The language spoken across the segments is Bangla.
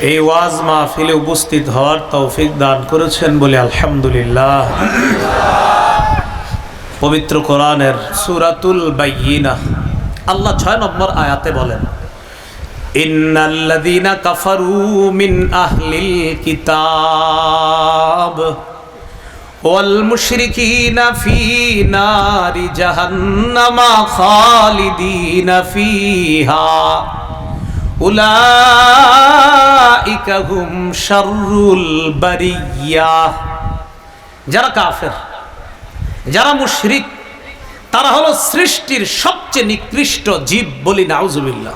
এই ওয়াজ মাহফিলে উপস্থিত হওয়ার তৌফিক দান করেছেন বলে আলহামদুলিল্লাহ। পবিত্র কোরআনের সুরাতুল বাইনা আল্লাহ ছয় নম্বর আয়াতে বলেন, ইন্নাল্লাযীনা জাহান্নামা খালিদিনা ফিহা। যারা কাফের, যারা মুশরিক, তারা হলো সৃষ্টির সবচেয়ে নিকৃষ্ট জীব বলি নাউজুবিল্লাহ।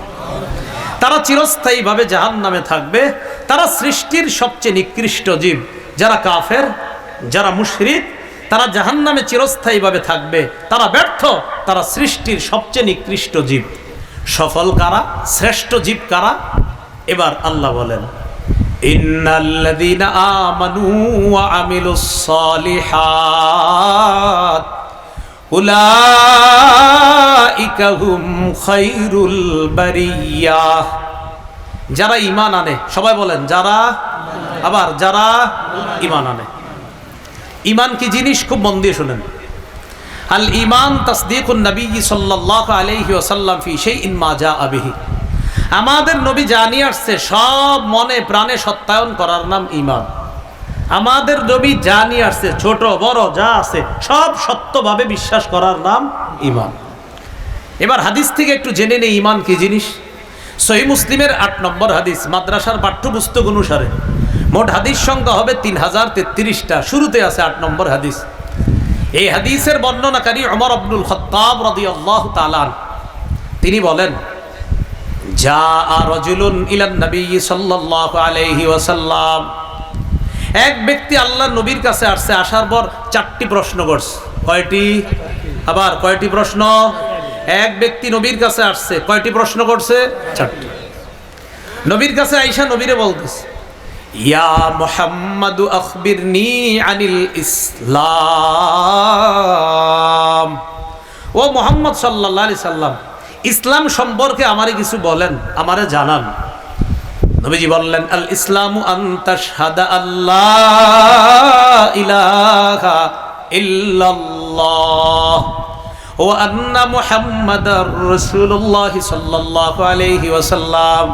তারা চিরস্থায়ীভাবে জাহান নামে থাকবে, তারা সৃষ্টির সবচেয়ে নিকৃষ্ট জীব। যারা কাফের, যারা মুশরিক, তারা জাহান নামে চিরস্থায়ীভাবে থাকবে, তারা ব্যর্থ, তারা সৃষ্টির সবচেয়ে নিকৃষ্ট জীব। সফল কারা? শ্রেষ্ঠ জীব কারা? এবার আল্লাহ বলেন যারা ইমান আনে, সবাই বলেন, যারা? আবার, যারা? ইমান আনে। ইমান কি জিনিস? খুব মন দিয়ে শুনেন। আল ঈমান তাসদীকুন নবী সাল্লাল্লাহু আলাইহি ওয়াসাল্লাম ফি শাইইন মা জাআ বিহি। আমাদের নবী জানিয়ে আসছে, সব মনে প্রাণে সত্যায়ন করার নাম ইমান আমাদের নবী জানিয়ে আসছে, ছোট, বড়, যা আছে, সব সত্যভাবে বিশ্বাস করার নাম ইমান এবার হাদিস থেকে একটু জেনে নেই ইমান কি জিনিস? সহি মুসলিমের আট নম্বর হাদিস, মাদ্রাসার পাঠ্যপুস্তক অনুসারে। মোট হাদিস সংখ্যা হবে তিন হাজার তেত্রিশটা। শুরুতে আছে আট নম্বর হাদিস। এই হাদিসের বর্ণনাকারী অমর আব্দুল খত্তাব রদি আল্লাহ তালান তিনি বলেন যা রজুলুন ইলান নবী সাল্লাল্লাহু আলাইহি ওয়াসাল্লাম। এক ব্যক্তি আল্লাহ নবীর কাছে আসছে, আসার পর চারটি প্রশ্ন করছে। কয়টি? আবার কয়টি প্রশ্ন? এক ব্যক্তি নবীর কাছে আসছে, কয়টি প্রশ্ন করছে? চারটি। নবীর কাছে আইসা নবীরে বলতেছে ইয়া মোহাম্মদু আনিল ইসলাম। ও মোহাম্মদ ইসলাম সম্পর্কে আমারে কিছু বলেন, আমারে জানান। নবীজি বললেন, আল ইসলাম আন্তাশহাদা আল্লাহ ইলাহা ইল্লাল্লাহ ও আন্না মুহাম্মাদার রাসূলুল্লাহ সাল্লাল্লাহু আলাইহি ওয়াসাল্লাম।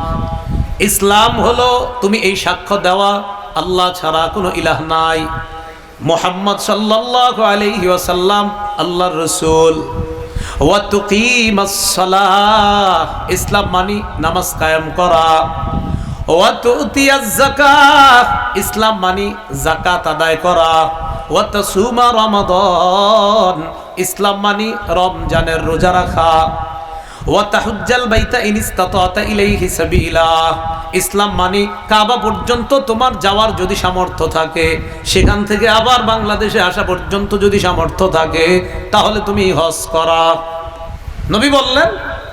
ইসলাম হলো তুমি এই সাক্ষ্য দেওয়া, আল্লাহ ছাড়া কোনো ইলাহ নাই। মোহাম্মদ সাল্লাল্লাহু আলাইহি ওয়াসাল্লাম, আল্লাহর রসুল। ইসলাম মানি নামাজ কায়েম করা। ইসলাম মানি জাকাত আদায় করা। ওয়া তাসুমা রমাদান, ইসলাম মানি রমজানের রোজা রাখা। ওয়াতাহুজ্জাল বাইতা ইনিস্তাতা ইলাইহি সাবিলা। ইসলাম মানে কাবা পর্যন্ত তোমার যাওয়ার যদি সামর্থ্য থাকে, সেখান থেকে আবার বাংলাদেশে আসা পর্যন্ত যদি সামর্থ্য থাকে, তাহলে তুমি হজ করা। নবী বললেন,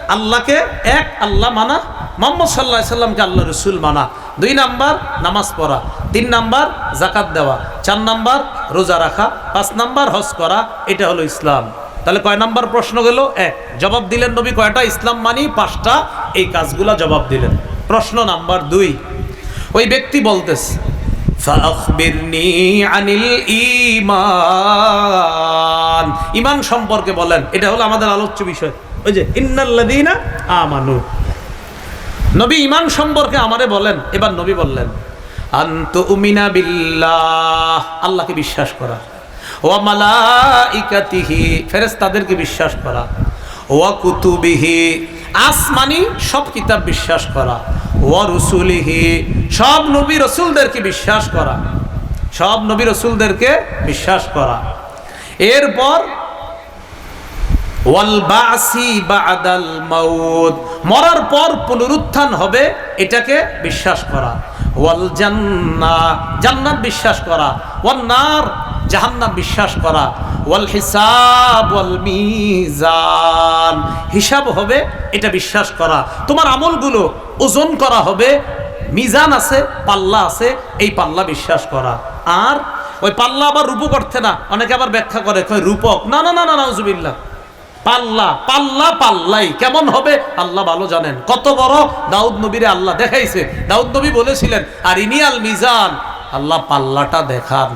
আল্লাহকে এক আল্লাহ মানা, মোহাম্মদ সাল্লাহ সাল্লামকে আল্লাহ রসুল মানা। দুই নাম্বার, নামাজ পড়া। তিন নাম্বার জাকাত দেওয়া। চার নাম্বার, রোজা রাখা। পাঁচ নাম্বার, হজ করা। এটা হলো ইসলাম। তাহলে কয় নাম্বার প্রশ্ন গেল? এক জবাব দিলেন নবী কয়টা? ইসলাম মানি পাঁচটা। এই কাজগুলা জবাব দিলেন। প্রশ্ন নাম্বার দুই। ওই ব্যক্তি বলতেছে ঈমান। সম্পর্কে বলেন। এটা হলো আমাদের আলোচ্য বিষয়। ওই যে, ইন্নাল্লাযীনা আমানু। নবী ইমান সম্পর্কে আমারে বলেন, এবার নবী বললেন আন্ত উমিনা বিল্লাহ। আল্লাহকে বিশ্বাস করা ওয়া মালাইকাতিহি, ফেরেশতাদেরকে বিশ্বাস করা। ওয়া কুতুবিহি, আসমানি সব কিতাব বিশ্বাস করা। ওয়া রুসুলিহি, সব নবী রসুলদেরকে বিশ্বাস করা। সব নবী রসুলদেরকে বিশ্বাস করা। এরপর মরার পর পুনরুত্থান হবে, এটাকে বিশ্বাস করা। ওয়াল জান্নাহ জান্নাত বিশ্বাস করা। ওয়ান নার জাহান্নাম বিশ্বাস করা, ওয়াল হিসাব ওয়াল মিজান। হিসাব হবে, এটা বিশ্বাস করা। তোমার আমলগুলো ওজন করা হবে, মিজান আছে, পাল্লা আছে, এই পাল্লা বিশ্বাস করা। আর ওই পাল্লা আবার রূপক অর্থে না, অনেকে আবার ব্যাখ্যা করে, কয় রূপক? না না না না, নাউজুবিল্লাহ। পাল্লা পাল্লা, পাল্লাই, কেমন হবে? আল্লাহ ভালো জানেন। কত বড়? দাউদ নবীরে আল্লাহ দেখাইছে। দাউদ নবী বলেছিলেন, আর ইনিয়াল মিজান। আল্লাহ পাল্লাটা দেখান।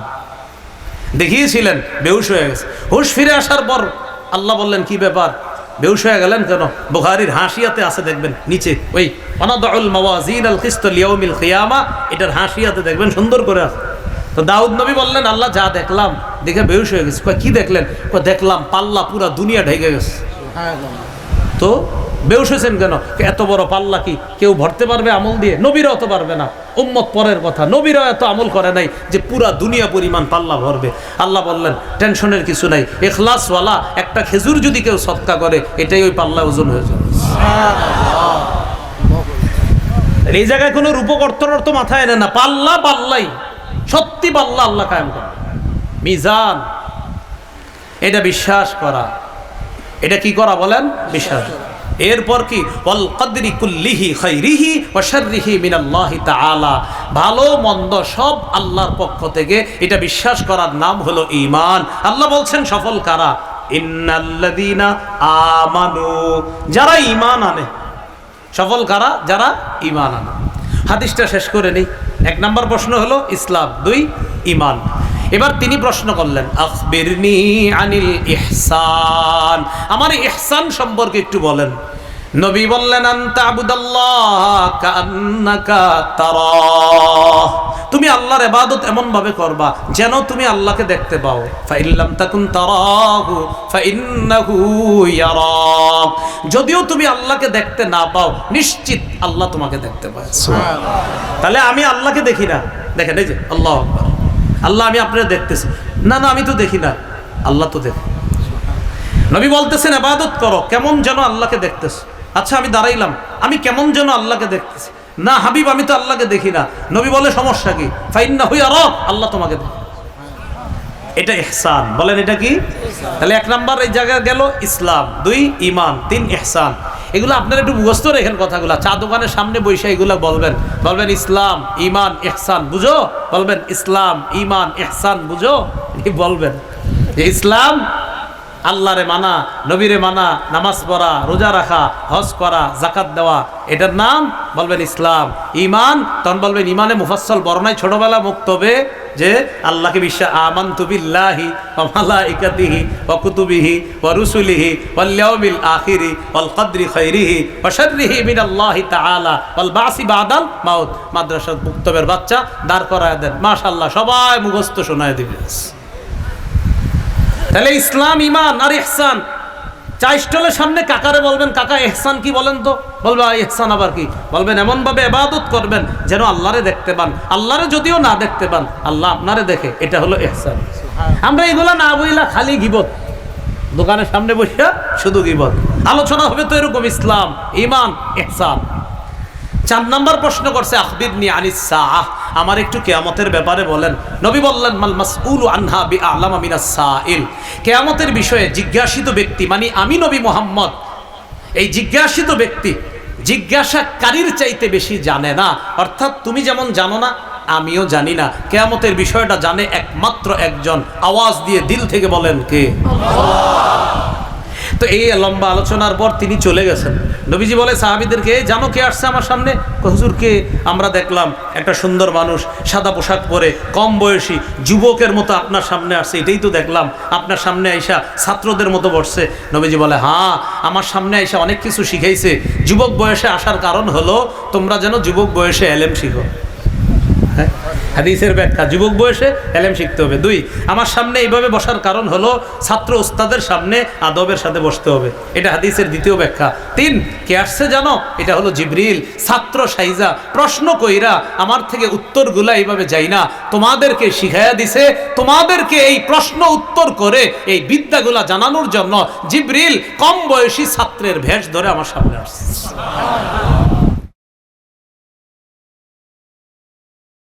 দেখিয়েছিলেন বেহুশ হয়ে গেছে। হুশ ফিরে আসার পর আল্লাহ বললেন কি ব্যাপার? বেহুশ হয়ে গেলেন কেন? বুখারির হাসিয়াতে আছে দেখবেন নিচে ওই অনাদউল মাওয়াজিন আল কিয়ামা এটার হাসিয়াতে দেখবেন সুন্দর করে আছে। তো দাউদ নবী বললেন আল্লাহ যা দেখলাম দেখে বেহুশ হয়ে গেছে। কয় কি দেখলেন? কয় দেখলাম পাল্লা পুরা দুনিয়া ঢেকে গেছে। তো বেউস হয়েছেন কেন? এত বড় পাল্লা কি? কেউ ভরতে পারবে আমল দিয়ে? নবীরা অত পারবে না। উম্মত পরের কথা। নবীরাও এত আমল করে নাই যে পুরা দুনিয়া পরিমাণ পাল্লা ভরবে। আল্লাহ বললেন টেনশনের কিছু নাই। এখলাসওয়ালা একটা খেজুর যদি কেউ সৎকা করে এটাই ওই পাল্লা ওজন হয়ে যাবে। এই জায়গায় কোনো রূপক অর্থ অর্থ মাথায় এনে না। পাল্লা পাল্লাই। সত্যি পাল্লা আল্লাহ কায়েম করে। মিজান। এটা বিশ্বাস করা। এটা কি করা বলেন? বিশ্বাস। এরপর কি? ওয়াল কদরি কুল্লিহি খাইরিহি ওয়া শাররিহি মিনাল্লাহি তাআলা। ভালো, মন্দ সব আল্লাহর পক্ষ থেকে এটা বিশ্বাস করার নাম হলো ঈমান। আল্লাহ বলছেন, সফল কারা? ইন্নাল্লাযীনা আমানু। যারা ঈমান আনে। সফল কারা? যারা ঈমান আনে। হাদিসটা শেষ করে নেই। এক নম্বর প্রশ্ন হলো, ইসলাম দুই, ঈমান। এবার তিনি প্রশ্ন করলেন আখবিরনি আনিল ইহসান। আমার ইহসান সম্পর্কে একটু বলেন। নবী বললেন আনতা আবুদাল্লাহ কান্নাকা তারাহ তুমি আল্লাহর এবাদত এমন ভাবে করবা যেন তুমি আল্লাহকে দেখতে পাও। ফাইল্লাম তাকুন তারাহু ফাইন্নাহু ইয়ারাক যদিও তুমি আল্লাহকে দেখতে না পাও নিশ্চিত আল্লাহ তোমাকে দেখতে পায়। তাহলে আমি আল্লাহকে দেখি না। দেখেন এই যে আল্লাহ আকবার। আল্লাহ, আমি আপনারা দেখতেছি। না না, আমি তো দেখি না। আল্লাহ তো দেখি। নবী বলতেছেন আবাদত করো, কেমন যেন আল্লাহকে দেখতেছ? আচ্ছা আমি দাঁড়াইলাম। আমি কেমন যেন আল্লাহকে দেখতেছি? না, হাবিব, আমি তো আল্লাহকে দেখি না। নবী বলে, সমস্যা কি? ফাইন না হইয়া রব আল্লাহ তোমাকে দেখে। এটা এহসান বলেন এটা কি? তাহলে এক নাম্বার এই জায়গায় গেল ইসলাম। দুই ইমান তিন, ইহসান। এগুলো আপনারা একটু মুখস্থ রেখেন কথাগুলো। চা দোকানের সামনে বসে এগুলো বলবেন। বলবেন ইসলাম ইমান ইহসান, বুঝো? বলবেন ইসলাম ইমান ইহসান, বুঝো? বলবেন। ইসলাম আল্লাহরে মানা, নবীরে মানা, নামাজ পড়া, রোজা রাখা, হজ করা জাকাত দেওয়া, এটার নাম বলবেন ইসলাম। ইমান তখন বলবেন ইমানে মুফাসল বর্ণায় ছোটবেলা মুক্তবে যে আল্লাহকে বিশ্বাস আমান তুবিল্লাহি ওমালাইকাতিহি ওকুতুবিহি ওরুসুলিহি ওয়াল্লিয়াউমিল আখিরি ওয়াল কদরি খাইরিহি ওয়া শাররিহি মিনাল্লাহি তাআলা ওয়াল বাসি বাদাল মাউত। মাদ্রাসার মুক্তবের বাচ্চা দাঁড় করায় দেন। মাশাআল্লাহ, সবাই মুখস্থ শোনায় দিবে। তাহলে ইসলাম ইমান আর ইহসান চা স্টলের সামনে কাকারে বলবেন, কাকা, এহসান কি বলেন তো? বলবে এহসান আবার কি? বলবেন, এমনভাবে এবাদত করবেন যেন আল্লাহরে দেখতে পান। আল্লাহরে যদিও না দেখতে পান, আল্লাহ আপনারে দেখে। এটা হলো এহসান। আমরা এগুলা না বইলা খালি গিবত। দোকানের সামনে বসে শুধু গিবত। আলোচনা হবে তো এরকম ইসলাম ইমান এহসান। চার নম্বর প্রশ্ন করছে আখবির নি আনিস সাহ আমার একটু কেয়ামতের ব্যাপারে বলেন। নবী বললেন, মাল মাসউল আনহা বি আলাম আমিনা সাইল। কেয়ামতের বিষয়ে জিজ্ঞাসিত ব্যক্তি মানে আমি নবী মোহাম্মদ, এই জিজ্ঞাসিত ব্যক্তি জিজ্ঞাসাকারীর চাইতে বেশি জানে না। অর্থাৎ তুমি যেমন জানো না, আমিও জানি না। কেয়ামতের বিষয়টা জানে একমাত্র একজন। আওয়াজ দিয়ে দিল থেকে বলেন কে? তো এই লম্বা আলোচনার পর তিনি চলে গেছেন। নবীজি বলে, সাহাবিদেরকে, "এই জানো কে আসছে আমার সামনে? হুজুরকে আমরা দেখলাম, একটা সুন্দর মানুষ, সাদা পোশাক পরে, কম বয়সী, যুবকের মতো আপনার সামনে আসছে। এটাই তো দেখলাম, আপনার সামনে আইসা ছাত্রদের মতো বসছে। নবীজি বলে হ্যাঁ আমার সামনে আইসা অনেক কিছু শিখাইছে। যুবক বয়সে আসার কারণ হলো, তোমরা যেন যুবক বয়সে এলেম শিখো? হাদিসের ব্যাখ্যা, যুবক বয়সে এলেম শিখতে হবে। দুই, আমার সামনে এইভাবে বসার কারণ হলো ছাত্র ওস্তাদের সামনে আদবের সাথে বসতে হবে। এটা হাদিসের দ্বিতীয় ব্যাখ্যা। তিন, কে আসছে জানো? এটা হলো জিবরিল, ছাত্র সাইজা। প্রশ্ন কইরা আমার থেকে উত্তরগুলা এইভাবে যাই না। তোমাদেরকে শিখাইয়া দিছে, তোমাদেরকে এই প্রশ্ন উত্তর করে এই বিদ্যাগুলা জানানোর জন্য জিবরিল কম বয়সী ছাত্রের ভেষ ধরে আমার সামনে আসছে।